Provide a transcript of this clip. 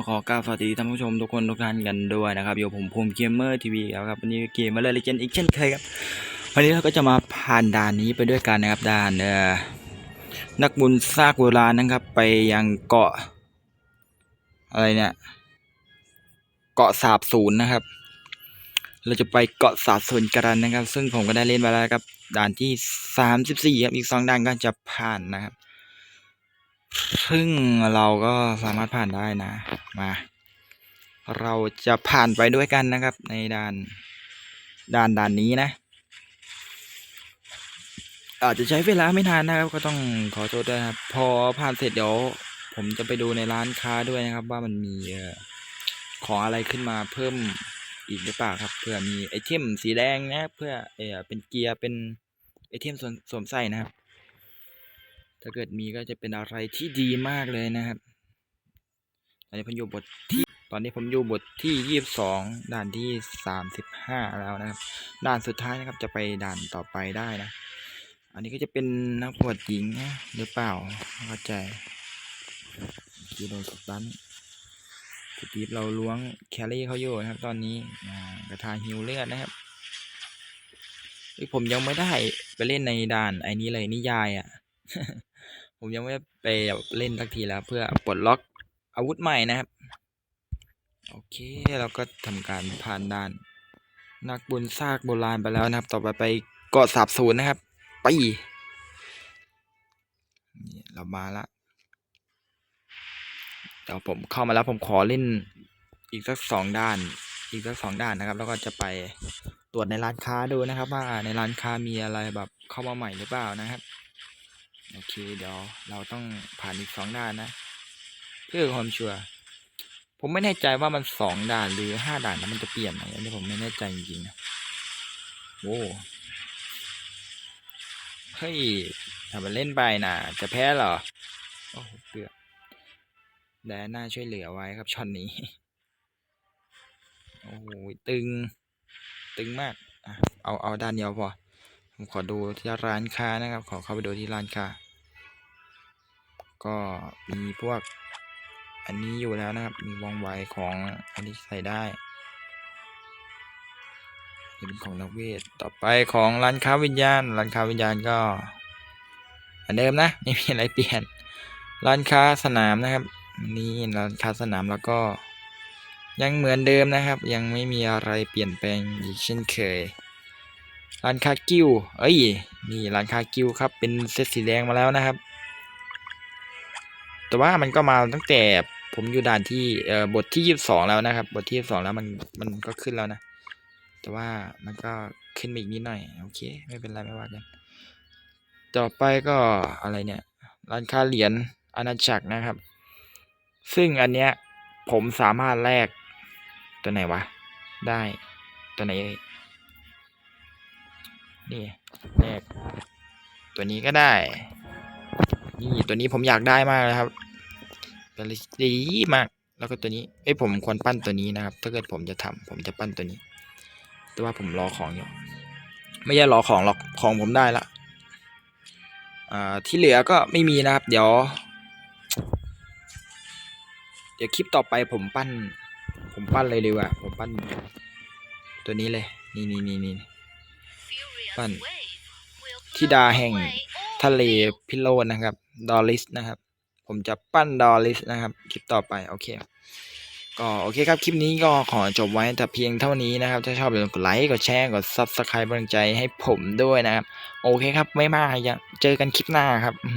็ขอกราบสวัสดีท่านผู้ชมทุกคนทุกท่านกันด้วยนะครับอยู่ผมภูมิเกมเมอร์ทีวีครับวันนี้เกมมาเลยเลเจนอีกเช่นเคยครับวันนี้เราก็จะมาผ่านด่านนี้ไปด้วยกันนะครับด่านเอ่อนักบุญซากโบราณนะครับ ไปยังเกาะ อะไรเนี่ยเกาะสาบศูนย์นะครับ เราจะไปเกาะสาบศูนย์กันนะครับ ซึ่งผมก็ได้เล่นมาแล้วครับ ด่านที่สามสิบสี่ครับอีกสองด่านก็จะผ่านนะครับ ซึ่งเราก็สามารถผ่านได้นะ มา เราจะผ่านไปด้วยกันนะครับ ในด่านด่านด่านนี้นะ อาจจะใช้เวลาไม่นานนะครับ ก็ต้องขอโทษด้วยนะครับ พอผ่านเสร็จเดี๋ยวผมจะไปดูในร้านค้าด้วยนะครับ ว่ามันมีของอะไรขึ้นมาเพิ่มอีกหรือเปล่าครับเพื่อมีไอเทมสีแดงนะเพื่อเออเป็นเกียร์เป็นไอเทมสวมใส่นะครับ ถ้าเกิดมีก็จะเป็นอะไรที่ดีมากเลยนะครับ ตอนนี้ผมอยู่บทที่ ตอนนี้ผมอยู่บทที่ยี่สิบสองด่านที่สามสิบห้าแล้วนะครับ ด่านสุดท้ายนะครับจะไปด่านต่อไปได้นะ อันนี้ก็จะเป็นนักบวชหญิงนะหรือเปล่าเข้าใจกีโดนสตันสตีฟเราล้วงแคลรี่เขาอยู่นะครับ ตอนนี้กระทาฮิวเลือดนะครับผมยังไม่ได้ไปเล่นในด่านไอ้นี้เลยนิยายอะ่ะ ผมยังไม่ไปเล่นสักทีแล้ว เพื่อปลดล็อกอาวุธใหม่นะครับ โอเคเราก็ทำการผ่านด่าน นักบุญซากโบราณไปแล้วนะครับ ต่อไปไปเกาะสาบศูนย์นะครับ ไปนี่เรามาละเดี๋ยวผมเข้ามาแล้วผมขอเล่นอีกสักสองด้าน อีกสักสองด้านนะครับ แล้วก็จะไปตรวจในร้านค้าดูนะครับ ว่าในร้านค้ามีอะไรแบบเข้ามาใหม่หรือเปล่านะครับ โอเคเดี๋ยวเราต้องผ่านอีกสองด้านนะ เพื่อความชัวร์ผมไม่แน่ใจว่ามันสองด่านหรือห้าด่านแล้วมันจะเปลี่ยนไหมอันนี้ผมไม่แน่ใจจริงๆนะโว้เฮ้ยทำมันเล่นไปนะจะแพ้เหรอโอ้โหเกือบแดนน่าช่วยเหลือไว้ครับช็อตนี้ โอ้โหตึง ตึงมากอะเอาเอาด้านเดียวพอผมขอดูที่ร้านค้านะครับ ขอเข้าไปดูที่ร้านค้า ก็มีพวกอันนี้อยู่แล้วนะครับ มีวงไวของอันนี้ใส่ได้นี่เป็นของนักเวท ต่อไปของร้านค้าวิญญาณ ร้านค้าวิญญาณก็อันเดิมนะ ไม่มีอะไรเปลี่ยน ร้านค้าสนามนะครับ นี่ร้านค้าสนามแล้วก็ ยังเหมือนเดิมนะครับ ยังไม่มีอะไรเปลี่ยนแปลงอีกเช่นเคย ร้านค้ากิ้ว เอ้ย นี่ร้านค้ากิ้วครับ เป็นเซตสีแดงมาแล้วนะครับ แต่ว่ามันก็มาตั้งแต่ผมอยู่ด่านที่เอ่อบทที่ยี่สิบสองแล้วนะครับ บทที่ยี่สิบสองแล้วมันมันก็ขึ้นแล้วนะ แต่ว่ามันก็ขึ้นมาอีกนิดหน่อย โอเค ไม่เป็นไรไม่ว่ากันต่อไปก็อะไรเนี่ยร้านค้าเหรียญอาณาจักรนะครับ ซึ่งอันเนี้ยผมสามารถแลกตัวไหนวะ ได้ตัวไหนนี่แลกตัวนี้ก็ได้ นี่ตัวนี้ผมอยากได้มากเลยครับเป็นอะไรที่ดีมาก แล้วก็ตัวนี้เอ้ยผมควรปั้นตัวนี้นะครับ ถ้าเกิดผมจะทำผมจะปั้นตัวนี้ แต่ว่าผมรอของอยู่ ไม่ใช่รอของหรอก ของผมได้ละอ่าที่เหลือก็ไม่มีนะครับ เดี๋ยว เดี๋ยวคลิปต่อไปผมปั้น ผมปั้นเลยดีกว่า ผมปั้น ตัวนี้เลย นี่นี่นี่นี่ปั้นธิดาแห่ง ทะเลพิโรนนะครับ ดอลลิสนะครับ ผมจะปั้นดอลลิสนะครับ คลิปต่อไป โอเค ก็โอเคครับ คลิปนี้ก็ขอจบไว้แต่เพียงเท่านี้นะครับ ถ้าชอบอย่าลืมกดไลค์ กดแชร์ กดซับสไครป์กำลังใจให้ผมด้วยนะครับ โอเคครับ ไม่มากยังเจอกันคลิปหน้าครับ อื